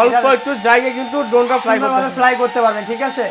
অল্প একটু জায়গায় কিন্তু ড্রোনটা ফ্লাই করতে ফ্লাই করতে পারবেন ঠিক আছে?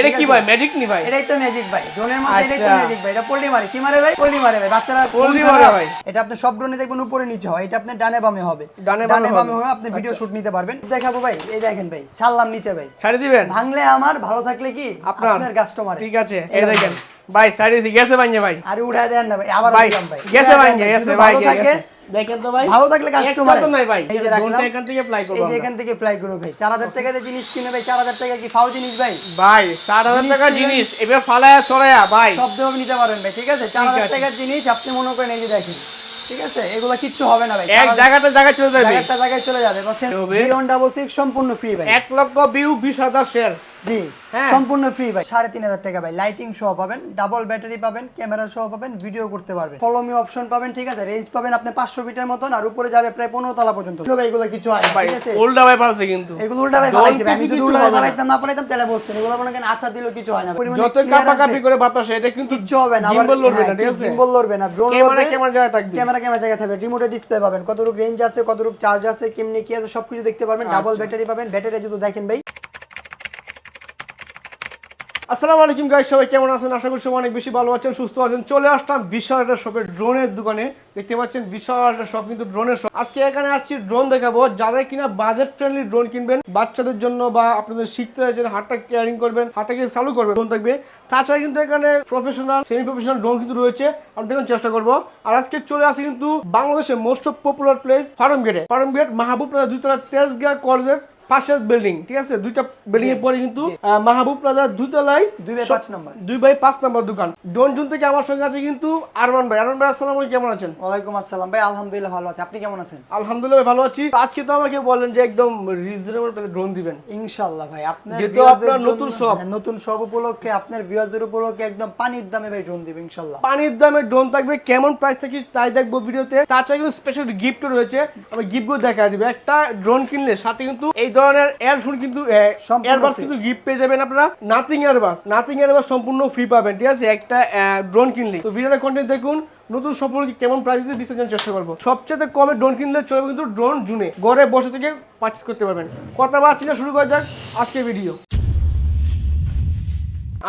এটা কি ভাই ম্যাজিক নি ভাই? এটাই তো ম্যাজিক ভাই ড্রোনের মধ্যে এটাই তো আচ্ছা। ম্যাজিক ভাই এটা পোল্ট্রি মারে কি মারে ভাই? পোল্ট্রি মারে ভাই বাচ্চারা পোল্ট্রি মারে ভাই। এটা আপনি সব ড্রোনে দেখবেন উপরে নিচে হয় এটা আপনি ডানে বামে হবে। ডানে বামে হবে। আচ্ছা। আপনি ভিডিও শুট নিতে পারবেন। দেখাবো ভাই এই দেখেন ভাই ছাড়লাম নিচে ভাই। ছাড়ি দিবেন? ভাঙলে আমার ভালো থাকলে কি? আপনার? কাস্টমার ঠিক আছে এই দেখেন ভাই। সাইডে গেছে ভাই ভাই? আরে উঠায় দেন না ভাই আবার ভাই ভাই। গেছে ভাই গেছে ভাই গেছে। দেখেন তো ভাই। ভালো থাকলে কাস্টমার তো নাই ভাই। এই যে ড্রোনটা এখান থেকে ফ্লাই এই যে এখান থেকে ফ্লাই করো ভাই। চার হাজার টাকা দিয়ে জিনিস কিনে ভাই চার হাজার টাকা কি ফাও জিনিস ভাই? ভাই চার হাজার জিনিস টাকা জিনিস এবার ফালায়া সরায়া ভাই। শব্দভাবে নিতে পারবেন ভাই ঠিক আছে? চার হাজার আছে। টাকার জিনিস আপনি মনে করেন এই যে দেখেন ঠিক আছে? এগুলো কিচ্ছু হবে না ভাই। এক জায়গাতে জায়গায় চলে যাবে। একটা জায়গায় চলে যাবে। হবে। বিয়ন ডাবল সিক্স সম্পূর্ণ ফ্রি ভাই। এক লক্ষ ভিউ বিশ হাজার শেয়ার জি হ্যাঁ। সম্পূর্ণ ফ্রি ভাই। সাড়ে তিন হাজার টাকা ভাই। লাইটিং সহ পাবেন ডাবল ব্যাটারি পাবেন ক্যামেরা সহ পাবেন ভিডিও করতে পারবেন। ফলোমি অপশন পাবেন ঠিক আছে? রেঞ্জ পাবেন আপনি পাঁচশো ফিটের মতন আর উপরে যাবে প্রায় পনেরো তলা পর্যন্ত। ভাই এগুলো কিছু হয় না, ঠিক আছে? উল্টা ভাই পালছে কিন্তু। এগুলো উল্টা ভাই ড্রোন আমি কিছু যদি উল্টা হবে না। না ফালাইতাম তাহলে বলছেন। এগুলো মনে করেন আচ্ছা দিলেও কিছু হয় না। পরিমাণে যতই clear কাপা আসবে। কাপি করে বাতাসে এটা কিন্তু কিচ্ছু হবে না। gimbal লড়বে না, ঠিক আছে? গিম্বল লড়বে না। ড্রোন ক্যামেরা লড়বে ক্যামেরা জায়গায় থাকবে। ক্যামেরা ক্যামেরা জায়গায় থাকবে। রিমোটে ডিসপ্লে পাবেন। কতটুকু রেঞ্জ আছে কতটুকু চার্জ আছে কেমনি কি আছে সবকিছু দেখতে পারবেন। আচ্ছা। ডাবল ব্যাটারি পাবেন। ব্যাটারি যদি দেখেন ভাই। আসসালামু আলাইকুম গাইস সবাই কেমন আছেন? আশা করি সবাই অনেক বেশি ভালো আছেন, সুস্থ আছেন। চলে আসলাম বিশাল একটা শপের ড্রোনের দোকানে। দেখতে পাচ্ছেন বিশাল একটা শপ কিন্তু ড্রোনের শপ আজকে এখানে আসছি ড্রোন দেখাবো। যারা কিনা বাজেট ফ্রেন্ডলি ড্রোন কিনবেন, বাচ্চাদের জন্য বা আপনাদের শিখতে চাইছেন হাতটা কেয়ারিং করবেন, হাতটাকে চালু করবেন ড্রোন থাকবে। তাছাড়া কিন্তু এখানে প্রফেশনাল সেমি প্রফেশনাল ড্রোন কিন্তু রয়েছে। আমি দেখুন, চেষ্টা করব। আর আজকে চলে আসি কিন্তু বাংলাদেশের most of popular place Farm Gate Farm Gate Mahbub দুইতলা Tejgaon কলেজের পাশের বিল্ডিং ঠিক আছে? দুইটা বিল্ডিং এর পরে কিন্তু মাহবুব প্লাজা দুইতলায় দুই বাই পাঁচ নম্বর। দুই বাই পাঁচ নম্বর দোকান। ডোন জুন থেকে আমার সঙ্গে আছে কিন্তু আরমান ভাই। আরমান ভাই আসসালাম কেমন আছেন? ওয়ালাইকুম আসসালাম। ভাই আলহামদুলিল্লাহ ভালো আছে। আপনি কেমন আছেন? আলহামদুলিল্লাহ ভালো আছি। আজকে তো আমাকে বলেন যে একদম রিজনেবল প্রাইসে ড্রোন দিবেন। ইনশাআল্লাহ ভাই আপনার যেহেতু আপনার নতুন shop। হ্যাঁ, নতুন সব উপলক্ষে আপনার ভিউয়ারদের উপলক্ষে একদম পানির দামে ভাই ড্রোন দিবে ইনশাআল্লাহ। পানির দামে ড্রোন থাকবে কেমন প্রাইস থেকে তাই দেখব ভিডিওতে। তাছাড়া কিন্তু স্পেশাল গিফট রয়েছে। আমি গিফটগুলো দেখা দিবে। একটা ড্রোন কিনলে সাথে কিন্তু এই ধরনের এয়ারফোন কিন্তু এয়ারবাস কিন্তু গিফট পেয়ে যাবেন আপনারা। নাথিং এয়ারবাস নাথিং এয়ারবাস সম্পূর্ণ ফ্রি পাবেন ঠিক আছে? একটা ড্রোন কিনলে। তো ভিডিওটা কন্টেন্ট দেখুন নতুন সম্পর্কে কেমন প্রাইস দিয়ে বিসর্জন চেষ্টা করব। সবচেয়ে কমে ড্রোন কিনলে চলবে কিন্তু ড্রোন জুনে। ঘরে বসে থেকে পার্চেস করতে পারবেন। কথা বাড়ছি না শুরু করা যাক আজকে ভিডিও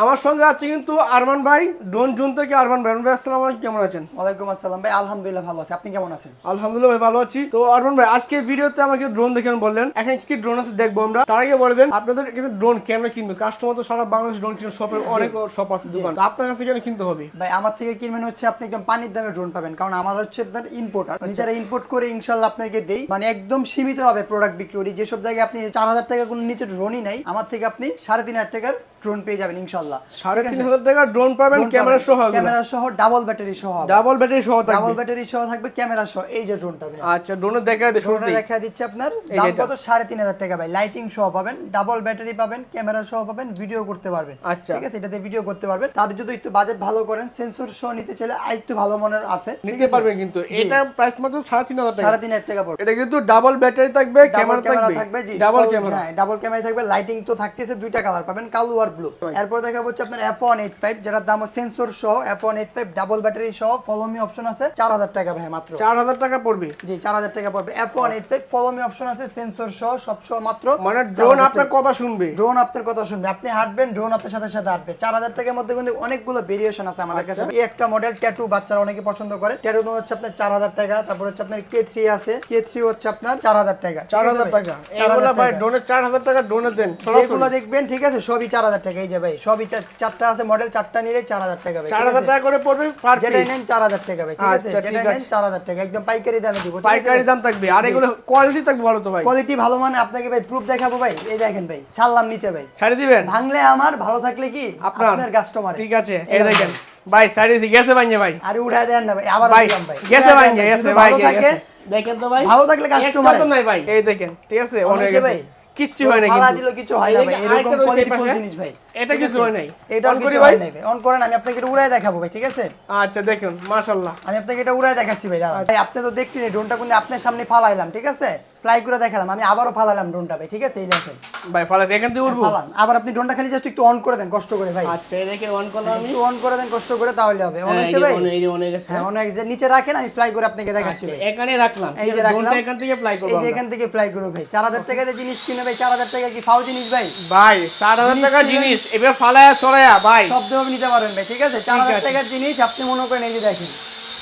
আমার সঙ্গে আছে কিন্তু আরমান ভাই। ড্রোন জুন থেকে আরমান ভাই। আসসালামু আলাইকুম কেমন আছেন? ওয়ালাইকুম আসসালাম। ভাই আলহামদুলিল্লাহ ভালো আছে। আপনি কেমন আছেন? আলহামদুলিল্লাহ ভাই ভালো আছি। তো আরমান ভাই আজকে ভিডিওতে আমাকে ড্রোন দেখেন বললেন এখন কি কি ড্রোন আছে দেখব আমরা। তার আগে বলে দেন আপনাদের কাছে ড্রোন কেন কিনবে? কাস্টমার তো সারা বাংলাদেশ ড্রোন কিনে শপের অনেক শপ আছে দোকান। আপনার কাছে কেন কিনতে হবে? ভাই আমার থেকে কিনবেন হচ্ছে আপনি একদম পানির দামে ড্রোন পাবেন। কারণ আমার হচ্ছে আপনার ইম্পোর্টার নিজেরা ইম্পোর্ট করে ইনশাল্লাহ আপনাকে দেই। মানে একদম সীমিত হবে প্রোডাক্ট বিক্রি করি। যেসব জায়গায় আপনি চার হাজার টাকা কোনো নিচে ড্রোনই নাই আমার থেকে আপনি সাড়ে তিন হাজার টাকার ড্রোন পেয়ে যাবেন ইনশাল্লাহ সাড়ে তিন হাজার টাকা ড্রোন পাবেন ক্যামেরা সহ ক্যামেরা সহ ডাবল ব্যাটারি সহ ডাবল ব্যাটারি সহ ডাবল ব্যাটারি সহ থাকবে ক্যামেরা সহ। এই যে ড্রোনটা আচ্ছা ড্রোনে দেখা ড্রোনটা শুরুতেই। দেখা দিচ্ছে আপনার। দাম কত? সাড়ে তিন হাজার টাকা ভাই। লাইটিং সহ পাবেন ডাবল ব্যাটারি পাবেন ক্যামেরা সহ পাবেন ভিডিও করতে পারবেন। আচ্ছা। ঠিক আছে? এটাতে ভিডিও করতে পারবেন। তার যদি একটু বাজেট ভালো করেন সেন্সর সহ নিতে চাইলে আর একটু ভালো মনের আছে। নিতে? পারবেন কিন্তু। এটা প্রাইস মাত্র সাড়ে তিন হাজার টাকা। সাড়ে তিন হাজার টাকা পড়বে। এটা কিন্তু ডাবল ব্যাটারি থাকবে ক্যামেরা থাকবে। ডাবল ক্যামেরা হ্যাঁ ডাবল ক্যামেরা থাকবে। লাইটিং তো থাকতেছে দুইটা কালার পাবেন। কালো আর ব্লু এরপর দেখা হচ্ছে আপনার এফ ওয়ান এইট ফাইভ যেটার দাম সেন্সর সহ F one eight five double battery সহ ফলো মি অপশন আছে চার হাজার টাকা ভাই মাত্র চার হাজার টাকা পড়বে জি চার হাজার টাকা পড়বে F one eight five follow me option আছে সেন্সর সহ সব সহ মাত্র মানে ড্রোন আপনার কথা শুনবে ড্রোন আপনার কথা শুনবে আপনি হাঁটবেন ড্রোন আপনার সাথে সাথে হাঁটবে চার হাজার টাকার মধ্যে কিন্তু অনেকগুলো ভেরিয়েশন আছে আমাদের কাছে আচ্ছা। এই একটা মডেল ট্যাটু বাচ্চারা অনেকে পছন্দ করে ট্যাটু হচ্ছে আপনার চার হাজার টাকা তারপর হচ্ছে আপনার কে থ্রি আছে কে থ্রি হচ্ছে আপনার চার হাজার টাকা ঠিক চার হাজার টাকা চার হাজার টাকা। ড্রোনের চার হাজার টাকা ড্রোনের দেন যেগুলো দেখবেন ঠিক আছে সবই চার হাজার টাকা এই যে ভাই সবই চারটা আছে মডেল চারটা নিলে চার হাজার টাকা ভাই চার হাজার টাকা করে পড়বে যেটাই নেন চার হাজার টাকা ভাই ঠিক আছে? আচ্ছা, যেটাই নেন চার হাজার টাকা একদম পাইকারি দামে দিব পাইকারি দাম থাকবে। আর এগুলো কোয়ালিটি থাকবে ভালো তো ভাই। কোয়ালিটি ভালো মানে আপনাকে ভাই প্রুফ দেখাবো ভাই। এই দেখেন ভাই ছাড়লাম নিচে ভাই। ছাড়ি দিবেন? ভাঙলে আমার ভালো থাকলে কি? আপনার? আপনার কাস্টমার ঠিক আছে এই দেখেন। ভাই ছাড়ি দিছি গেছে ভাই ভাই। আরে উঠায় দেন না ভাই আবার ভাই দিলাম ভাই। গেছে দেন গেছে ভাই গেছে। দেখেন তো ভাই। ভালো থাকলে কাস্টমার তো নাই ভাই। এই দেখেন ঠিক আছে অনেক গেছে। ভাই? কিচ্ছু হয় না কিন্তু। দিল কিছু হয় না ভাই এরকম কোয়ালিটিফুল জিনিস ভাই। এটা কিছু হয় নাই। এটা অন করি ভাই? অন করেন আমি আপনাকে এটা উড়ায় দেখাবো ভাই ঠিক আছে? আচ্ছা দেখুন মাশাআল্লাহ। আমি আপনাকে এটা উড়ায় দেখাচ্ছি ভাই দাঁড়ান। ভাই আপনি তো দেখলেন ড্রোনটা কিন্তু আপনার সামনে ফালাইলাম ঠিক আছে? ফ্লাই করে দেখালাম আমি আবারও ফালাইলাম ড্রোনটা ভাই ঠিক আছে? এই দেখেন। ভাই ফালাস এখান থেকে উঠবো? আবার আপনি ড্রোনটা খালি জাস্ট একটু অন করে দেন কষ্ট করে ভাই। আচ্ছা এই দেখে অন করলাম আমি। একটু অন করে দেন কষ্ট করে তাহলে হবে। মনে হ্যাঁ, হচ্ছে ভাই? এই যে অন হয়ে গেছে। হ্যাঁ মনে হয় যে নিচে রাখেন আমি ফ্লাই করে আপনাকে দেখাচ্ছি আচ্ছা, ভাই। এখানে রাখলাম। এই যে ড্রোনটা রাখলাম। এখান থেকে ফ্লাই এই যে এখান থেকে ফ্লাই করব ভাই। চার হাজার টাকাতে জিনিস কিনে ভাই? চার হাজার টাকা কি ফাও জিনিস ভাই? ভাই চার হাজার জিনিস টাকা জিনিস। এবার ফালায়া চড়ায়া ভাই। শব্দভাবে নিতে পারবেন ভাই ঠিক আছে? চার হাজার আছে। টাকার জিনিস আপনি মনে করেন এই যে দেখেন।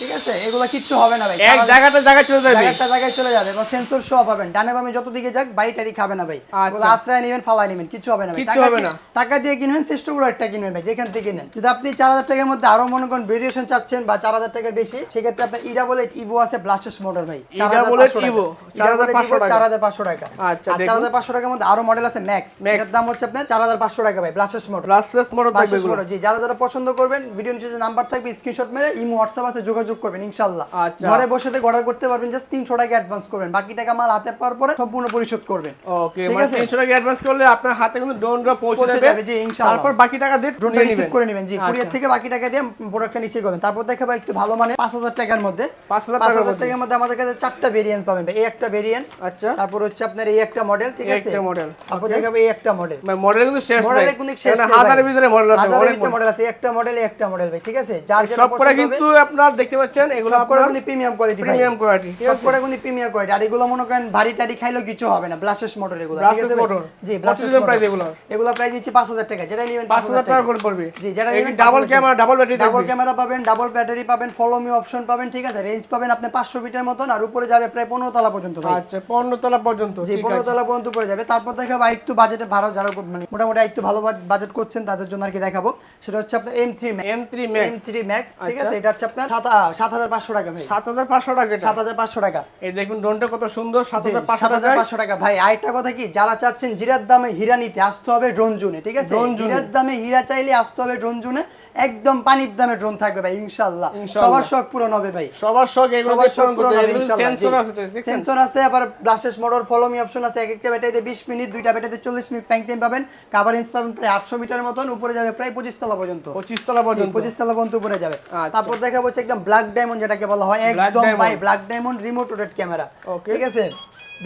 ঠিক আছে? এগুলো কিচ্ছু হবে না ভাই। এক জায়গাতে জায়গায় চলে যাবে। একটা জায়গায় চলে যাবে। বা সেন্সর শো পাবেন। ডানে বামে যত দিকে যাক খাবে না ভাই। ওগুলো আশ্রয় নেবেন ফালাই নেবেন কিছু হবে না ভাই। কিচ্ছু হবে না। টাকা দিয়ে কিনবেন চেষ্টা করে একটা কিনবেন ভাই যেখান থেকে কিনেন যদি আপনি চার হাজার টাকার মধ্যে আরও মনে করেন ভেরিয়েশন চাচ্ছেন বা চার হাজার টাকার বেশি সেক্ষেত্রে আপনার বলে ইভো আছে ব্লাস্টার্স মোটর ভাই। Irabole Evo, 4500 টাকা। চার হাজার পাঁচশো টাকা। আচ্ছা, চার হাজার পাঁচশো টাকার মধ্যে আরও মডেল আছে ম্যাক্স। এটার দাম হচ্ছে আপনার চার হাজার পাঁচশো টাকা ভাই ব্লাস্টার্স মোটর মোটর, জি যারা যারা পছন্দ করবেন ভিডিও নিচে যে নাম্বার থাকবে স্ক্রিনশট মেরে ইমো হোয়াটসঅ্যাপ আছে যোগাযোগ করবেন ইনশাআল্লাহ আচ্ছা। ঘরে বসে থেকে অর্ডার করতে পারবেন জাস্ট তিনশো টাকা অ্যাডভান্স করবেন। বাকি টাকা মাল হাতে পাওয়ার পরে সম্পূর্ণ পরিশোধ করবেন। ওকে ঠিক মানে আছে? 300 টাকা অ্যাডভান্স করলে আপনার হাতে কিন্তু ড্রোনটা পৌঁছে পৌঁছে যাবে। জি, ইনশাআল্লাহ। তারপর বাকি টাকা দিয়ে ড্রোনটা রিসিভ করে নেবেন জি কুরিয়ার আচ্ছা। থেকে বাকি টাকা দিয়ে প্রোডাক্টটা নিচে করবেন। তারপর একটু ভালো মানে পাঁচ হাজার টাকার মধ্যে। 5000 পাঁচ টাকার হাজার মধ্যে। টাকার মধ্যে আমাদের কাছে চারটা ভেরিয়েন্ট পাবেন এই একটা ভেরিয়েন্ট আচ্ছা। তারপর হচ্ছে আপনার এই একটা মডেল ঠিক আছে? একটা model, তারপর. দেখাবো এই একটা মডেল মানে মডেল কিন্তু শেষ মডেল কিন্তু শেষ কারণ হাজারের ভিতরে মডেল আছে হাজারের ভিতরে মডেল আছে একটা মডেল একটা মডেল ভাই ঠিক আছে? যার সবকটা কিন্তু আপনার দেখতে পাচ্ছেন এগুলো আপনার কিন্তু প্রিমিয়াম কোয়ালিটি প্রিমিয়াম কোয়ালিটি সবকটা কিন্তু প্রিমিয়াম কোয়ালিটি আর এগুলো মনে করেন ভারী টারি খাইলেও কিছু হবে না। ব্লাস্টেস মোটর এগুলো ঠিক আছে ভাই? motor। জি ব্লাস্টেস দিবেন price এগুলো? এগুলো প্রাইস দিচ্ছি 5000 টাকা। যেটা নেবেন 5000 টাকা করে পড়বে। জি যেটা নেবেন double camera double battery double camera পাবেন ডাবল ব্যাটারি পাবেন ফলো মি অপশন পাবেন ঠিক আছে? রেঞ্জ পাবেন আপনি 500 ফিটের মতন আর উপরে যাবে প্রায় 15 তলা পর্যন্ত ভাই। আচ্ছা 15 তলা পর্যন্ত জি ঠিক পনেরো আছে। তলা পর্যন্ত পড়ে যাবে। তারপর দেখাবো একটু বাজেটে ভালো যারা মানে মোটামুটি একটু ভালো বাজেট করছেন তাদের জন্য আর কি দেখাবো। সেটা হচ্ছে আপনার M three M3 Max M three max ঠিক আচ্ছা। আছে এটা হচ্ছে আপনার সাত হাজার পাঁচশো টাকা ভাই। 7500 টাকা এটা? সাত হাজার পাঁচশো টাকা। এই দেখুন ড্রোনটা কত সুন্দর 7500 টাকা। ভাই আরেকটা কথা কি যারা চাচ্ছেন জিরার দামে হীরা নিতে আসতে হবে ড্রোন জুনে ঠিক আছে? জিরার দামে হীরা চাইলে আসতে হবে ড্রোন জুনে একদম পানির দামে ড্রোন থাকবে ভাই ইনশাআল্লাহ। সবার শখ পূরণ হবে ভাই। সবার শখ সবার শখ পূরণ হবে সেন্সর আছে সেন্সর আছে আবার brushless motor follow me option আছে এক একটা ব্যাটারিতে 20 মিনিট দুইটা ব্যাটারিতে 40 মিনিট প্যাং টাইম পাবেন। কাভারেজ পাবেন প্রায় 800 মিটারের মতন উপরে যাবে প্রায় 25 তলা পর্যন্ত। 25 তলা পর্যন্ত। 25 তলা পর্যন্ত উপরে যাবে। আচ্ছা। তারপর দেখা হচ্ছে একদম ব্ল্যাক ডায়মন্ড যেটাকে বলা হয় একদম ভাই black diamond remote rotate camera ঠিক আছে?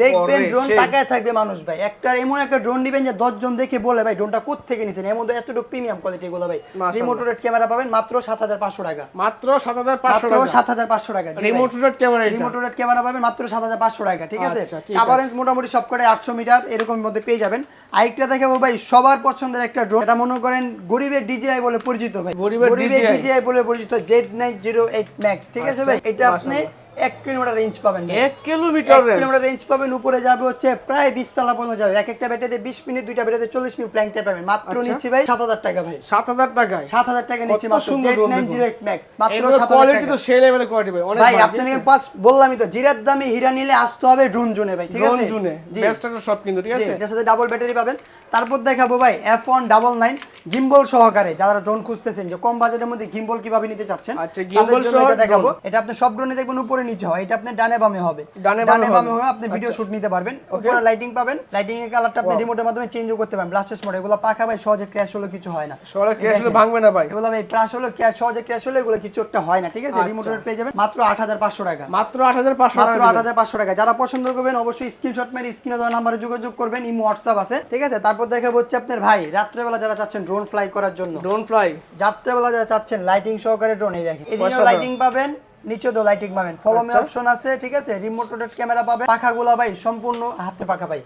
দেখবেন ড্রোন। তাকায় থাকবে মানুষ ভাই। একটা এমন একটা ড্রোন নিবেন যে 10 জন দেখে বলে ভাই ড্রোনটা কোথা থেকে নিছেন? এর মধ্যে এতটুকু প্রিমিয়াম কোয়ালিটি গুলো ভাই। রিমোট রোটেট ক্যামেরা পাবেন মাত্র 7500 টাকা। মাত্র 7500 মাত্র টাকা। 7500 টাকা জি ভাই। Remote rotate camera remote rotate camera পাবেন মাত্র সাত হাজার পাঁচশো টাকা ঠিক আছে? আচ্ছা, কাভারেজ মোটামুটি সব করে আটশো মিটার এরকম মধ্যে পেয়ে যাবেন। আরেকটা দেখাবো ভাই সবার পছন্দের একটা ড্রোন এটা মনে করেন গরিবের ডিজিআই বলে পরিচিত ভাই। গরিবের ডিজিআই বলে পরিচিত Z nine zero eight max ঠিক আছে আচ্ছা, ভাই এটা আপনি মাশাআল্লাহ। এক কিলোমিটার রেঞ্জ পাবেন। 1 কিলোমিটার এক কিলোমিটার রেঞ্জ পাবেন উপরে যাবে হচ্ছে প্রায় বিশ তলা পর্যন্ত যাবে। এক একটা ব্যাটারিতে বিশ মিনিট দুইটা ব্যাটারিতে চল্লিশ মিনিট ফ্ল্যাং পাবেন। মাত্র আচ্ছা। নিচ্ছি ভাই সাত হাজার টাকা ভাই। 7000 টাকায়? সাত হাজার টাকা নিচ্ছি মাত্র। Z nine zero eight max মাত্র সাত হাজার টাকা। সেই লেভেলের কোয়ালিটি ভাই অনেক ভাই আপনাকে পাঁচ বললামই তো জিরার দামে হীরা নিলে আসতে হবে ড্রোন জোনে ভাই ঠিক ড্রোন আছে জুনে জি। বেস্ট একটা কিন্তু ঠিক আছে? এটার সাথে ডাবল ব্যাটারি পাবেন। তারপর দেখাবো ভাই F one double nine gimbal সহকারে যারা ড্রোন খুঁজতেছেন যে কম বাজেটের মধ্যে গিম্বল কীভাবে নিতে চাচ্ছেন আচ্ছা, জন্য সহ দেখাবো। এটা আপনি সব ড্রোনে দেখবেন উপরে নিচে হয় এটা আপনার ডানে বামে হবে। ডানে বামে হবে। আপনি ভিডিও শুট নিতে পারবেন। উপরে লাইটিং পাবেন। লাইটিং এর কালারটা আপনি রিমোটের মাধ্যমে চেঞ্জও করতে পারেন ব্লাস্টেস মোড এগুলো পাখা ভাই সহজে ক্র্যাশ হলে কিছু হয় না। এই ক্যাশ দেখেন। ভাঙবে না ভাই। এগুলো ভাই ক্র্যাশ হলে ক্র্যাশ সহজে ক্র্যাশ হলে এগুলো কিছু একটা হয় না ঠিক আছে? আচ্ছা। রিমোটের পেয়ে যাবেন। মাত্র আট হাজার পাঁচশো টাকা। মাত্র 8500 টাকা হাজার পাঁচশো টাকা। যারা পছন্দ করবেন অবশ্যই স্ক্রিনশট মেরে স্ক্রিনে দেওয়া নাম্বারে যোগাযোগ করবেন ইমো হোয়াটসঅ্যাপ আছে ঠিক আছে? তারপর দেখা হচ্ছে আপনার ভাই রাত্রেবেলা যারা চাচ্ছেন ড্রোন ফ্লাই করার জন্য। ড্রোন ফ্লাই রাত্রেবেলা যারা চাচ্ছেন লাইটিং সহকারে ড্রোন এই দেখেন। অসাধারণ। লাইটিং পাবেন। নিচে তো লাইটিং পাবেন। ফলো মি আচ্ছা। অপশন আছে ঠিক আছে? রিমোট রোটেট ক্যামেরা পাবেন। পাখাগুলো ভাই সম্পূর্ণ হাতে পাখা ভাই।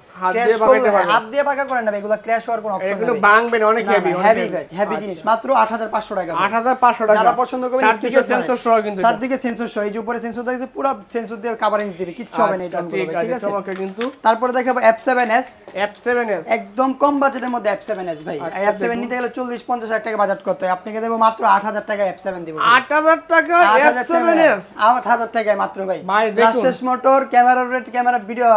হাত দিয়ে পাকা করেন না ভাই এগুলো ক্র্যাশ হওয়ার কোনো অপশন এগুলো ভাঙবে না অনেক হেভি হেভি হেভি জিনিস মাত্র আট হাজার পাঁচশো টাকা 8500 টাকা। যারা পছন্দ করবেন চারদিকে সেন্সর সহ কিন্তু। এটা। চারদিকে সেন্সর সহ এই যে উপরে সেন্সর দেখতে পুরো সেন্সর দিয়ে কভারেজ দিবে কিচ্ছু হবে না এটা আচ্ছা, ঠিক আছে তোমাকে কিন্তু। তারপরে দেখাবো F7s F7s একদম কম বাজেটের মধ্যে F7s ভাই। আচ্ছা, F7 নিতে গেলে 40 50 হাজার টাকা বাজেট করতে হয়। আপনাকে দেবো মাত্র 8000 টাকা F7 দিব 8000 টাকা F7s 8000 টাকায় মাত্র ভাই। ভাই, motor camera rotate camera video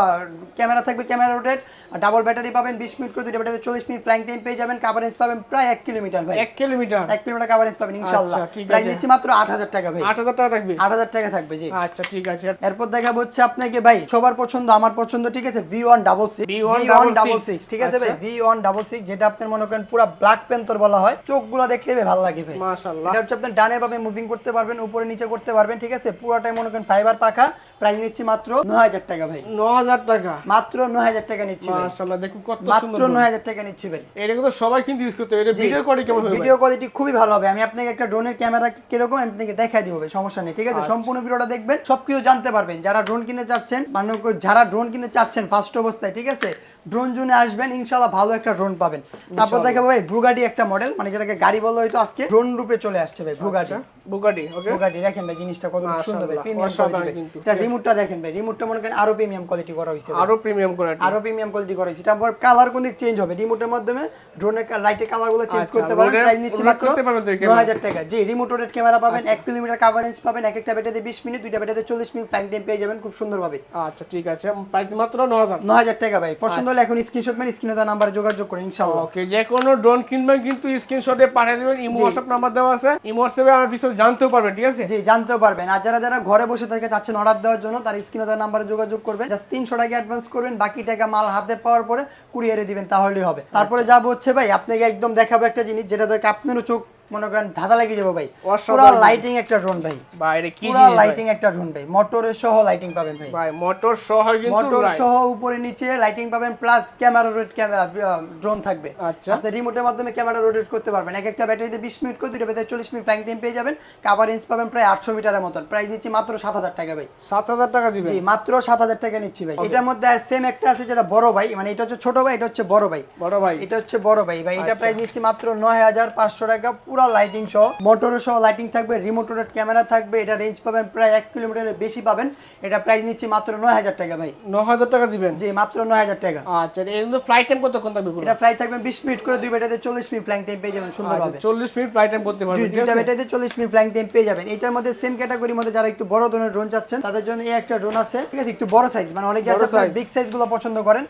camera থাকবে ক্যামেরা রোটেট ডাবল ব্যাটারি পাবেন 20 মিনিট করে দুইটা ব্যাটারি 40 মিনিট ফ্লাইং টাইম পেয়ে যাবেন কভারেজ পাবেন প্রায় 1 কিলোমিটার ভাই। 1 কিলোমিটার? 1 কিলোমিটার কভারেজ পাবেন আচ্ছা, ঠিক প্রাইস। নিচ্ছি মাত্র 8000 টাকা ভাই। 8000 টাকা থাকবে? 8000 টাকা থাকবে জি। আচ্ছা ঠিক আছে। এরপর দেখাবো হচ্ছে আপনাকে ভাই সবার পছন্দ আমার পছন্দ ঠিক আছে? V one double six V1 double six ঠিক আছে ভাই। ভি ওয়ান ডাবল সিক্স যেটা আপনার মনে করেন পুরো ব্ল্যাক পেন্থর বলা হয় চোখগুলো দেখলে ভাই ভালো লাগে ভাই। মাশাআল্লাহ। এটা হচ্ছে আপনার ডানে বামে মুভিং করতে পারবেন উপরে নিচে করতে পারবেন ঠিক আছে? পুরোটাই মনে করেন ফাইবার পাখা। প্রাইস নিচ্ছি মাত্র নয় হাজার টাকা ভাই। ন হাজার টাকা? মাত্র নয় হাজার টাকা নিচ্ছি মাশাআল্লাহ দেখো কত মাত্র সুন্দর নয় হাজার টাকা নিচ্ছি ভাই। এটা কিন্তু সবাই কিন্তু ইউজ করতে পারে। ভিডিও কোয়ালিটি কেমন হবে ভিডিও কোয়ালিটি খুবই ভালো হবে। আমি আপনাকে একটা ড্রোনের ক্যামেরা কীরকম আমি আপনাকে দেখাই দিব ভাই, সমস্যা নেই ঠিক আছে? আচ্ছা। সম্পূর্ণ ভিডিওটা দেখবেন সবকিছু জানতে পারবেন। যারা ড্রোন কিনতে চাচ্ছেন মানে যারা ড্রোন কিনতে চাচ্ছেন ফার্স্ট অবস্থায় ঠিক আছে? ড্রোন জোনে আসবেন ইনশাল্লাহ ভালো একটা ড্রোন পাবেন। তারপর দেখাবো ভাই ব্রুগাডি একটা মডেল মানে যেটাকে গাড়ি বলা হয়তো আজকে ড্রোন রূপে চলে আসছে ভাই ব্রুগাডি বুগাটি ওকে ব্রুগাডি দেখেন ভাই জিনিসটা কত সুন্দর ভাই প্রিমিয়াম কোয়ালিটি এটা রিমোটটা দেখেন ভাই রিমোটটা মনে করেন আরও প্রিমিয়াম কোয়ালিটি করা হয়েছে আরও প্রিমিয়াম কোয়ালিটি আরও প্রিমিয়াম কোয়ালিটি করা হয়েছে তারপর কালার কোন দিক চেঞ্জ হবে? রিমোটের মাধ্যমে ড্রোনের লাইটের কালারগুলো চেঞ্জ করতে পারবেন প্রাইস নিচ্ছি মাত্র করতে পারবেন তো এই নয় হাজার টাকা। জি রিমোট রোটেট ক্যামেরা পাবেন এক কিলোমিটার কাভারেজ পাবেন এক একটা বেটাতে বিশ মিনিট দুইটা বেটাতে চল্লিশ মিনিট ফ্লাইং টাইম পেয়ে যাবেন খুব সুন্দরভাবে। আচ্ছা ঠিক আছে। প্রাইস মাত্র ন হাজার। নয় হাজার টাকা ভাই পছন্দ হলে এখন স্ক্রিনশট মেরে স্ক্রিনে দেওয়া নাম্বারে যোগাযোগ করুন ইনশাআল্লাহ। ওকে যে কোনো ড্রোন কিনবেন কিন্তু স্ক্রিনশটে পাঠিয়ে দেবেন ইমো হোয়াটসঅ্যাপ নাম্বার দেওয়া আছে। ইমো হোয়াটসঅ্যাপে আমার বিষয়ে জানতেও পারবেন ঠিক আছে? জি জানতেও পারবেন। আর যারা যারা ঘরে বসে থেকে চাচ্ছেন অর্ডার দেওয়ার জন্য তার স্ক্রিনে দেওয়া নাম্বারে যোগাযোগ করবেন জাস্ট তিনশো টাকা অ্যাডভান্স করবেন বাকি টাকা মাল হাতে পাওয়ার পরে কুরিয়ারে দিবেন তাহলেই হবে। তারপরে যাব হচ্ছে ভাই আপনাকে একদম দেখাবো একটা জিনিস যেটা দেখে আপনারও চোখ মনে করেন ধাঁধা লেগে যাব ভাই। পুরো লাইটিং একটা ড্রোন ভাই। বাইরে কি পুরো লাইটিং একটা ড্রোন ভাই। মোটরের সহ লাইটিং পাবেন ভাই। ভাই মোটর সহ কিন্তু মোটর সহ উপরে নিচে লাইটিং পাবেন plus camera rotate camera drone থাকবে। আচ্ছা। আপনি রিমোটের মাধ্যমে ক্যামেরা রোটেট করতে পারবেন। এক একটা ব্যাটারিতে বিশ মিনিট করে দুইটা ব্যাটারি চল্লিশ মিনিট ফ্লাইং টাইম পেয়ে যাবেন। কাভার রেঞ্জ পাবেন প্রায় আটশো মিটারের মতন। প্রাইস দিচ্ছি মাত্র সাত হাজার টাকা ভাই। সাত হাজার টাকা দিবেন? জি মাত্র সাত হাজার টাকা নিচ্ছি ভাই। এটার মধ্যে সেম একটা আছে যেটা বড় ভাই। মানে এটা হচ্ছে ছোট ভাই এটা হচ্ছে বড় ভাই। বড় ভাই। এটা হচ্ছে বড় ভাই। ভাই আচ্ছা। এটা প্রাইস নিচ্ছি মাত্র নয় হাজার পাঁচশো টাকা। পুরো লাইটিং সহ মোটরের সহ লাইটিং থাকবে রিমোট ক্যামেরা থাকবে এটা রেঞ্জ পাবেন প্রায় এক কিলোমিটারের বেশি পাবেন। এটা প্রাইস নিচ্ছি মাত্র নয় হাজার টাকা ভাই। ন হাজার টাকা দিবেন? জি মাত্র নয় হাজার টাকা। আচ্ছা এর কিন্তু ফ্লাইট টাইম কতক্ষণ থাকবে এটা ফ্লাই থাকবে বিশ মিনিট করে দুই বেটাতে চল্লিশ মিনিট ফ্লাইং টাইম পেয়ে যাবেন সুন্দরভাবে চল্লিশ মিনিট ফ্লাইট টাইম করতে পারবেন দুইটা বেটাতে চল্লিশ মিনিট ফ্লাইং টাইম পেয়ে যাবেন। এটার মধ্যে সেম ক্যাটাগরির মধ্যে যারা একটু বড় ধরনের ড্রোন চাচ্ছেন তাদের জন্য এই একটা ড্রোন আছে। ঠিক আছে একটু বড় সাইজ মানে অনেকে আছে size। বিগ সাইজগুলো পছন্দ করেন।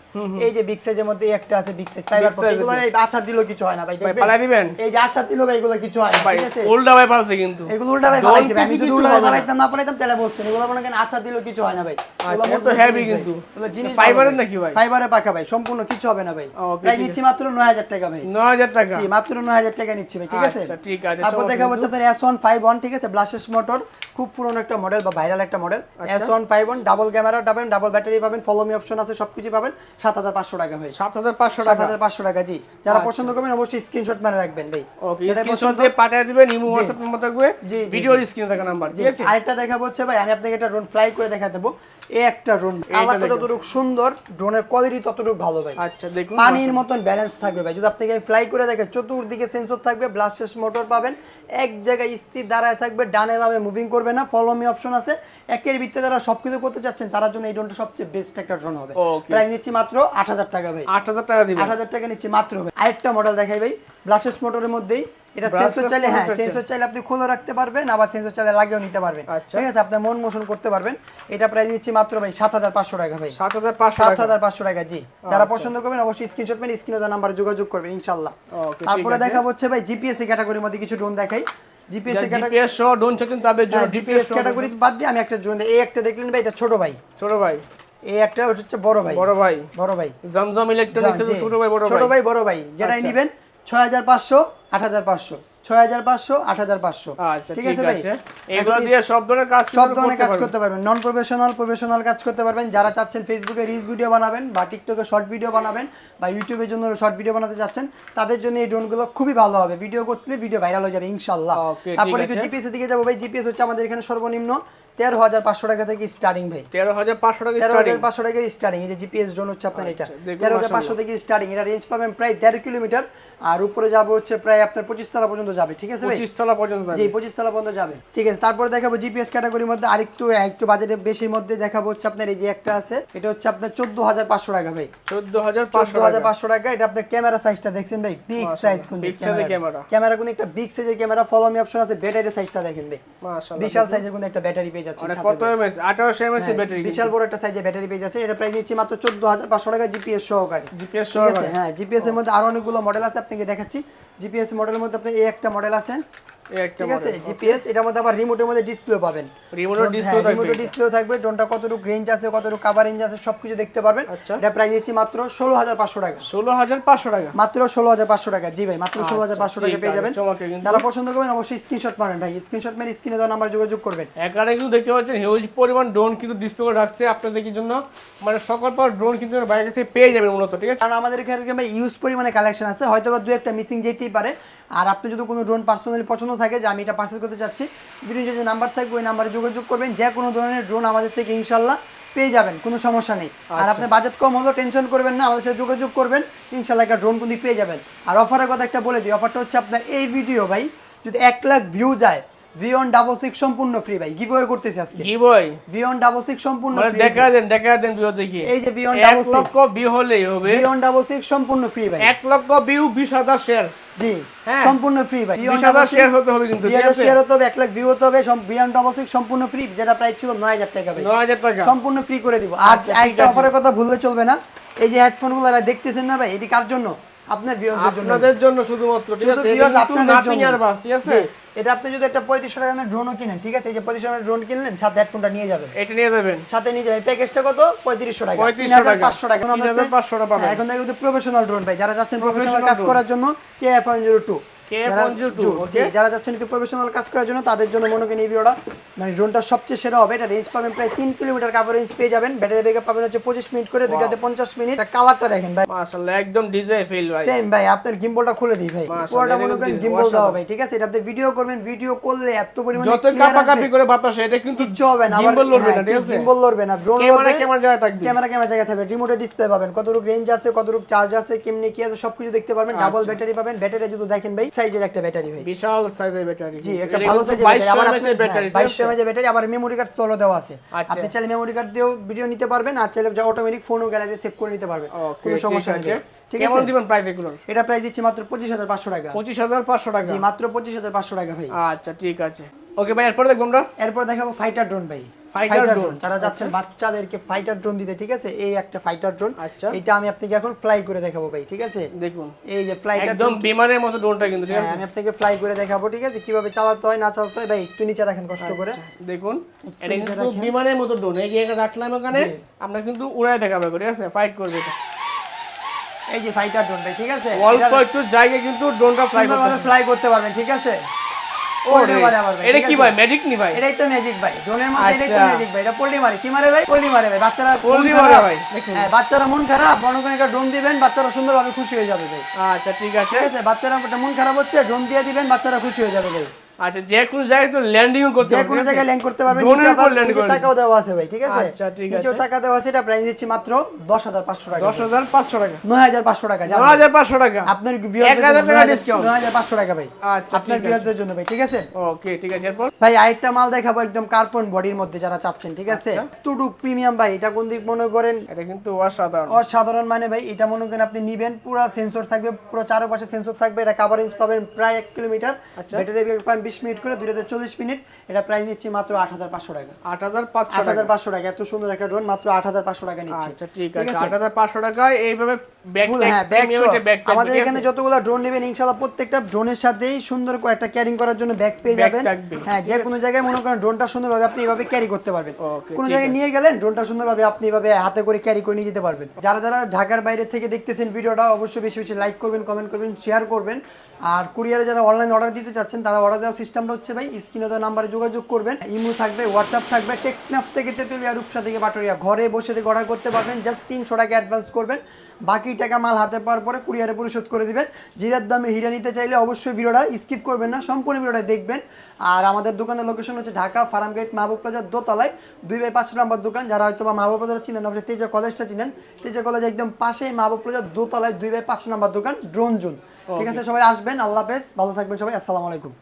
এই যে বিগ সাইজের মধ্যে একটা আছে বিগ সাইজ ফাইবার এগুলো আছাড় দিলেও কিছু হয় না ভাই দেখবেন? দিবেন? এই যে আছাড় দিলেও ভাই এগুলো কিছু হয় ভাই উল্টা ভাই পালছে কিন্তু। এগুলো উল্টা ভাই আমি যদি উল্টা ভাই হবে না। তাহলে বলছেন। এগুলো মনে করেন আছাড় দিলেও কিছু হয় না ভাই। এগুলো আচ্ছা, heavy জিনিস কিন্তু। এগুলো জিনিস ফাইবারের নাকি ভাই? ফাইবারে পাকা ভাই সম্পূর্ণ কিছু হবে না ভাই। প্রায় নিচ্ছি মাত্র নয় হাজার টাকা ভাই। ন হাজার টাকা? জি মাত্র নয় হাজার টাকা নিচ্ছি ভাই ঠিক আছে? আচ্ছা, ঠিক আছে, তারপর চলো দেখা কিন্তু। হচ্ছে আপনার এস ওয়ান ফাইভ ওয়ান ঠিক আছে? ব্লাসেস মোটর খুব পুরনো একটা মডেল বা ভাইরাল একটা মডেল আচ্ছা। S one five one double camera পাবেন ডাবল ব্যাটারি পাবেন ফলো মি অপশন আছে সবকিছু পাবেন। সাত হাজার পাঁচশো টাকা ভাই। সাত হাজার পাঁচশো টাকা। হাজার পাঁচশো টাকা জি। যারা আচ্ছা। পছন্দ করবেন অবশ্যই স্ক্রিনশট মেরে রাখবেন ভাই। ওকে স্ক্রিনশট দিয়ে পাঠিয়ে দিবেন ইমো হোয়াটসঅ্যাপ নাম্বার থাকবে ভিডিওর স্ক্রিনে থাকা নাম্বার ঠিক আছে? আরেকটা দেখাবো হচ্ছে ভাই আমি আপনাকে একটা ড্রোন ফ্লাই করে দেখা দেবো। এই একটা ড্রোন দেখেন। যতটুকু সুন্দর ড্রোনের কোয়ালিটি ততটুকু ভালো ভাই। আচ্ছা দেখুন পানির মতন ব্যালেন্স থাকবে ভাই। যদি আপনাকে ফ্লাই করে দেখে চতুর্দিকে সেন্সর থাকবে ব্লাস্টেস মোটর পাবেন। এক জায়গায় স্থির দাঁড়ায় থাকবে ডানে ভাবে মুভিং করবে না ফলো মি অপশন আছে। একের ভিত্তিতে যারা সবকিছু করতে চাচ্ছেন তার জন্য এই ড্রোনটা সবচেয়ে বেস্ট একটা ড্রোন হবে। প্রাইস নিচ্ছি মাত্র আট হাজার টাকা ভাই। আট হাজার টাকা দিবেন। আট হাজার টাকা নিচ্ছি মাত্র ভাই। আরেকটা মডেল দেখাই ভাই ব্লাস্টেস মোটরের মধ্যেই এটা সেন্সর চাইলে হ্যাঁ সেন্সর চাইলে আপনি খুলে রাখতে পারবেন আবার সেন্সর চাইলে লাগিয়েও নিতে পারবেন। আচ্ছা। ঠিক আছে আপনি মন মোশন করতে পারবেন। এটা প্রাইস নিচ্ছি মাত্র ভাই সাত হাজার পাঁচশো টাকা ভাই। সাত হাজার সাত টাকা। হাজার পাঁচশো টাকা জি। যারা আচ্ছা। পছন্দ করবেন অবশ্যই স্ক্রিনশট মেরে স্ক্রিনে নাম্বারে যোগাযোগ করবেন ইনশাল্লাহ তারপরে দেখা হচ্ছে ভাই জিপিএস ক্যাটাগরির মধ্যে কিছু ড্রোন দেখাই। জিপিএস ক্যাটাগরি সহ ডোন চাচ্ছেন তাদের জন্য জিপিএস ক্যাটাগরি বাদ দিয়ে আমি একটা ড্রোন এই একটা দেখলেন ভাই এটা ছোট ভাই। ছোট ভাই। এই একটা হচ্ছে বড় ভাই। বড় ভাই। বড় ভাই। জমজম ইলেকট্রনিক্স ছোট ভাই বড় ভাই ছোট ভাই। ভাই বড় ভাই। যেটাই আচ্ছা। নিবেন ছয় হাজার পাঁচশো আট হাজার পাঁচশো ছয় হাজার পাঁচশো আট হাজার পাঁচশো। আচ্ছা ঠিক ঠিক আছে। ভাই এগুলো দিয়ে সব ধরনের কাজ সব ধরনের কাজ করতে পারবেন। নন প্রফেশনাল প্রফেশনাল কাজ করতে পারবেন। যারা চাচ্ছেন ফেসবুকে রিলস ভিডিও বানাবেন বা টিকটকে শর্ট ভিডিও বানাবেন বা ইউটিউবের জন্য শর্ট ভিডিও বানাতে চাচ্ছেন তাদের জন্য এই ড্রোনগুলো খুবই ভালো হবে। ভিডিও করলে ভিডিও ভাইরাল হয়ে যাবে ইনশাল্লাহ তারপরে একটু। জিপিএস দিকে যাব ভাই। জিপিএস হচ্ছে আমাদের এখানে সর্বনিম্ন তেরো হাজার পাঁচশো টাকা থেকে স্টার্টিং ভাই। তেরো হাজার পাঁচশো টাকা তেরো স্টার্টিং হাজার পাঁচশো টাকা স্টার্টিং এই যে জিপিএস ড্রোন হচ্ছে আপনার এটা। আচ্ছা, তেরো হাজার পাঁচশো থেকে স্টার্টিং এটা রেঞ্জ পাবেন প্রায় কিলোমিটার। আর উপরে যাব হচ্ছে প্রায় আপনার পঁচিশ তলা পর্যন্ত যাবে ঠিক আছে ভাই? পঁচিশ তলা পর্যন্ত জি যাবে। পঁচিশ তলা পর্যন্ত যাবে। ঠিক আছে তারপরে দেখাবো জিপিএস ক্যাটাগরির মধ্যে আরেকটু একটু বাজেটে বেশির মধ্যে দেখাবো হচ্ছে আপনার এই যে একটা আছে। এটা হচ্ছে আপনার চোদ্দ হাজার পাঁচশো টাকা ভাই। চোদ্দ হাজার পাঁচশো চোদ্দ হাজার পাঁচশো টাকা এটা আপনার ক্যামেরা সাইজটা দেখছেন ভাই? বিগ সাইজ কোন। ক্যামেরা কোন একটা বিগ সাইজের ক্যামেরা ফলো মি অপশন আছে ব্যাটারি সাইজটা দেখেন ভাই। মাশাআল্লাহ, বিশাল। সাইজের কোন একটা ব্যাটারি পেয়ে যাচ্ছে মানে কত এমএস আঠারোশো এমএস হ্যাঁ, ব্যাটারি বিশাল বড় একটা সাইজের ব্যাটারি পেয়ে যাচ্ছে। এটা প্রাইস মাত্র চোদ্দ হাজার পাঁচশো টাকা জিপিএস সহকারে। জিপিএস হ্যাঁ জিপিএস এর মধ্যে আরও অনেকগুলো মডেল আছে আপনাকে দেখাচ্ছি। জিপিএস মডেলের মধ্যে আপনার এই একটা মডেল আছে। ঠিক আছে? জিপিএস এটার মধ্যে আবার রিমোটের মধ্যে ডিসপ্লে পাবেন। রিমোটের ডিসপ্লে থাকবে। রিমোটের ডিসপ্লে থাকবে। ড্রোনটা কতটুকু রেঞ্জ আছে কতটুকু কাভার রেঞ্জ আছে সবকিছু দেখতে পারবেন। আচ্ছা। এটা প্রাইস দিচ্ছি মাত্র ষোলো হাজার পাঁচশো টাকা। ষোলো হাজার পাঁচশো টাকা। মাত্র ষোলো হাজার পাঁচশো টাকা। জি ভাই মাত্র ষোলো হাজার পাঁচশো টাকা আচ্ছা, পেয়ে যাবেন। যারা পছন্দ করবেন অবশ্যই স্ক্রিনশট মারেন ভাই। স্ক্রিনশট মেরে স্ক্রিনে দেওয়া নাম্বার যোগাযোগ করবেন। এখানে কিন্তু দেখতে পাচ্ছেন হিউজ পরিমাণ ড্রোন কিন্তু ডিসপ্লে করে রাখছে আপনাদের জন্য? মানে সকল পর ড্রোন কিন্তু বাইরে থেকে পেয়ে যাবেন মূলত ঠিক আছে? কারণ আমাদের এখানে ইউজ পরিমাণে কালেকশন আছে। হয়তো বা দু একটা মিসিং যেতেই পারে। আর আপনি যদি কোনো ড্রোন পার্সোনালি পছন্দ থাকে যে আমি এটা পার্সেল করতে চাচ্ছি ভিডিও যে নাম্বার থাকবে ওই নাম্বারে যোগাযোগ করবেন যে কোনো ধরনের ড্রোন আমাদের থেকে ইনশাল্লাহ পেয়ে যাবেন কোনো সমস্যা নেই আর আচ্ছা। আপনার বাজেট কম হলেও টেনশন করবেন না আমাদের সাথে যোগাযোগ করবেন ইনশাল্লাহ একটা ড্রোন কিন্তু পেয়ে যাবেন আর অফারের কথা একটা বলে দিই অফারটা হচ্ছে আপনার এই ভিডিও ভাই যদি এক লাখ ভিউ যায় ভিওন ডাবল সিক্স সম্পূর্ণ ফ্রি ভাই। গিভওয়ে করতেছি আজকে। বই ভিওন ডাবল সিক্স সম্পূর্ণ মানে ফ্রি দেখা দেন দেখা দেন ভিউ দেখি। এই যে V one double lakh six view হলেই হবে। ভিওন ডাবল সিক্স সম্পূর্ণ ফ্রি ভাই। এক লক্ষ ভিউ বিশ হাজার শেয়ার জি হ্যাঁ। সম্পূর্ণ ফ্রি ভাই। বিশ হাজার শেয়ার হতে হবে কিন্তু ঠিক আছে? শেয়ার হতে হবে এক লাখ ভিউ হতে হবে। বিয়ন ডাবল সিক্স সম্পূর্ণ ফ্রি যেটা প্রাইস ছিল নয় হাজার টাকা ভাই। নয় হাজার টাকা। সম্পূর্ণ ফ্রি করে দিব। আর আচ্ছা, একটা অফারের কথা ভুললে চলবে না। এই যে হেডফোনগুলো দেখতেছেন না ভাই এটি কার জন্য? আপনার ভিউয়ারদের জন্য। আপনাদের জন্য শুধুমাত্র ঠিক আছে? আপনাদের জন্য। ঠিক আছে? এটা আপনি যদি একটা পঁয়ত্রিশশো টাকা দামের ড্রোনও কিনেন ঠিক আছে? এই যে পঁয়ত্রিশ টাকা ড্রোন কিনলেন সাথে হেডফোনটা নিয়ে যাবেন। এটা নিয়ে যাবেন। সাথে নিয়ে যাবেন। প্যাকেজটা কত? পঁয়ত্রিশশো টাকা। 3500 টাকা। পাঁচশো টাকা। এখন 3500 টাকা পাবেন। এখন কিন্তু প্রফেশনাল ড্রোন ভাই যারা যাচ্ছেন প্রফেশনাল কাজ করার জন্য কে জিরো টু KF102, okay? যারা যাচ্ছেন একটু প্রফেশনাল কাজ করার জন্য তাদের জন্য মনে করেন এই ভিডিওটা। মানে ড্রোনটা সবচেয়ে সেরা হবে। এটা রেঞ্জ পাবেন প্রায় তিন কিলোমিটার কাভার রেঞ্জ পেয়ে যাবেন। ব্যাটারি ব্যাকআপ পাবেন হচ্ছে পঁচিশ মিনিট করে দুইটাতে পঞ্চাশ মিনিট। কালারটা দেখেন ভাই। মাশাআল্লাহ একদম ডিজাই ফিল ভাই। সেম ভাই আপনার গিম্বলটা খুলে দিই ভাই। পুরোটা মনে করেন গিম্বল অসাধারণ। ভাই ঠিক আছে? এটা আপনি ভিডিও করবেন ভিডিও করলে এত পরিমাণে যত কাপাকাপি করে বাতাসে এটা কিন্তু কিচ্ছু হবে না gimbal লড়বে না হ্যাঁ, ঠিক আছে? gimbal লড়বে না ড্রোন ক্যামেরা লড়বে। ক্যামেরা জায়গা থাকবে। ক্যামেরা ক্যামেরা জায়গা থাকবে। রিমোটে ডিসপ্লে পাবেন। কতটুকু রেঞ্জ আছে কতটুকু চার্জ আছে কেমনি কি আছে সবকিছু দেখতে পারবেন। আচ্ছা। ডাবল ব্যাটারি পাবেন। ব্যাটারি যদি দেখেন ভাই সাইজের একটা ব্যাটারি ভাই। বিশাল সাইজের ব্যাটারি জি একটা ভালো সাইজের ব্যাটারি আবার আপনি ব্যাটারি 2200 এমএএইচ ব্যাটারি আবার মেমরি কার্ড স্লটও দেওয়া আছে। আচ্ছা। আপনি চাইলে মেমরি কার্ড দিয়েও ভিডিও নিতে পারবেন আর চাইলে অটোমেটিক ফোনও গ্যালারিতে সেভ করে নিতে পারবেন। কোনো সমস্যা নেই ঠিক আছে কেমন আছে? দিবেন প্রাইস এগুলো? এটা প্রাইস দিচ্ছি মাত্র 25500 টাকা। পঁচিশ হাজার পাঁচশো টাকা? জি মাত্র 25500 টাকা ভাই। আচ্ছা ঠিক আছে। ওকে ভাই এরপরে দেখব আমরা? এরপর দেখাবো ফাইটার ড্রোন ভাই। ফাইটার ড্রোন যারা যাচ্ছেন বাচ্চাদেরকে ফাইটার ড্রোন দিতে ঠিক আছে? এই একটা ফাইটার ড্রোন আচ্ছা। এটা আমি আপনাকে এখন ফ্লাই করে দেখাবো ভাই ঠিক আছে? দেখুন। এই যে ফ্লাইটার একদম বিমানের মতো ড্রোনটা কিন্তু ঠিক হ্যাঁ আছে? আমি আপনাকে ফ্লাই করে দেখাবো ঠিক আছে? কীভাবে চালাতে হয় না চালাতে হয় ভাই একটু নিচে দেখেন কষ্ট করে। দেখুন। এটা কিন্তু বিমানের মতো ড্রোন এই যে রাখলাম ওখানে আমরা কিন্তু উড়াই দেখাবো ঠিক আছে? ফাইট করবে এটা। এই যে ফাইটার ড্রোন ভাই ঠিক আছে? অল্প একটু জায়গায় কিন্তু ড্রোনটা ফ্লাই করতে সুন্দরভাবে ফ্লাই করতে পারবেন ঠিক আছে? এটা কি ভাই ম্যাজিক নি ভাই? এটাই তো ম্যাজিক ভাই ড্রোনের মধ্যে এটাই তো আচ্ছা। ম্যাজিক ভাই এটা পোল্ট্রি মারে কি মারে ভাই? পোল্ট্রি মারে ভাই বাচ্চারা পোল্ট্রি খারাপ। মারে ভাই, হ্যাঁ বাচ্চারা মন খারাপ মনে করেন একটা ড্রোন দিবেন বাচ্চারা সুন্দরভাবে খুশি হয়ে যাবে ভাই। আচ্ছা ঠিক আছে। বাচ্চারা মন খারাপ হচ্ছে ড্রোন দিয়ে দিবেন বাচ্চারা খুশি হয়ে যাবে ভাই। আচ্ছা যে কোনো জায়গায় তো ল্যান্ডিং করতে যে কোনো জায়গায় ল্যান্ড করতে পারবেন নিচে আবার নিচে চাকাও দেওয়া আছে ভাই ঠিক আছে? আচ্ছা, ঠিক আছে। চাকা দেওয়া আছে এটা প্রাইস দিচ্ছি মাত্র দশ হাজার পাঁচশো টাকা দশ হাজার পাঁচশো টাকা। নয় হাজার পাঁচশো টাকা ন হাজার পাঁচশো টাকা। আপনার এক হাজার টাকা ডিসকাউন্ট নয় হাজার পাঁচশো টাকা ভাই। আচ্ছা আপনার ভিউয়ারদের জন্য ভাই ঠিক আছে? ওকে ঠিক আছে এরপর? ভাই আরেকটা মাল দেখাবো একদম কার্বন বডির মধ্যে যারা চাচ্ছেন ঠিক আছে? আচ্ছা। তুডুক প্রিমিয়াম ভাই এটা কোন দিক মনে করেন? এটা কিন্তু অসাধারণ। অসাধারণ মানে ভাই এটা মনে করেন আপনি নিবেন পুরো সেন্সর থাকবে পুরো চারপাশে সেন্সর থাকবে এটা কাভারেজ পাবেন প্রায় এক কিলোমিটার। আচ্ছা। ব্যাটারি ব্যাকআপ বিশ মিনিট করে দুই হাজার চল্লিশ মিনিট। এটা প্রাইস নিচ্ছি মাত্র আট হাজার পাঁচশো টাকা। আট হাজার পাঁচ আট হাজার পাঁচশো টাকা। এত সুন্দর একটা ড্রোন মাত্র আট হাজার পাঁচশো টাকা নিচ্ছি। আচ্ছা ঠিক আছে? আট হাজার পাঁচশো টাকায় এইভাবে হ্যাঁ আমাদের এখানে যতগুলো ড্রোন নেবেন ইনশাআল্লাহ প্রত্যেকটা ড্রোনের সাথেই সুন্দর একটা ক্যারিং করার জন্য ব্যাগ পেয়ে যাবেন। হ্যাঁ যে কোনো জায়গায় মনে করেন ড্রোনটা সুন্দরভাবে আপনি এইভাবে ক্যারি করতে পারবেন। কোনো জায়গায় নিয়ে গেলেন ড্রোনটা সুন্দরভাবে আপনি এইভাবে হাতে করে ক্যারি করে নিয়ে যেতে পারবেন। যারা যারা ঢাকার বাইরে থেকে দেখতেছেন ভিডিওটা অবশ্যই বেশি বেশি লাইক করবেন কমেন্ট করবেন শেয়ার করবেন। আর কুরিয়ারে যারা অনলাইন অর্ডার দিতে চাচ্ছেন তারা অর্ডার দেওয়ার সিস্টেমটা হচ্ছে ভাই স্ক্রিনে দেওয়া নাম্বারে যোগাযোগ করবেন। ইমো থাকবে হোয়াটসঅ্যাপ থাকবে টেকনাফ থেকে তেতুলিয়া রূপসা থেকে বাটরিয়া। ঘরে বসে থেকে অর্ডার করতে পারবেন জাস্ট তিনশো টাকা অ্যাডভান্স করবেন। বাকি টাকা মাল হাতে পাওয়ার পরে কুরিয়ারে পরিশোধ করে দিবেন। জিরার দামে হিরা নিতে চাইলে অবশ্যই ভিডিওটা স্কিপ করবেন না সম্পূর্ণ ভিডিওটা দেখবেন। আর আমাদের দোকানের লোকেশন হচ্ছে ঢাকা ফার্ম গেট মাহবুব প্লাজার দোতলায় দুই বাই পাঁচ নম্বর দোকান। যারা হয়তো বা মাহবুব প্লাজা চিনেন অবশ্যই তেজা কলেজটা চিনেন। তেজা কলেজ একদম পাশেই মাহবুব প্লাজার দোতলায় দুই বাই পাঁচ নম্বর দোকান ড্রোন জোন। ঠিক আছে সবাই আসবেন আল্লাহ হাফেজ ভালো থাকবেন সবাই আসসালামু আলাইকুম।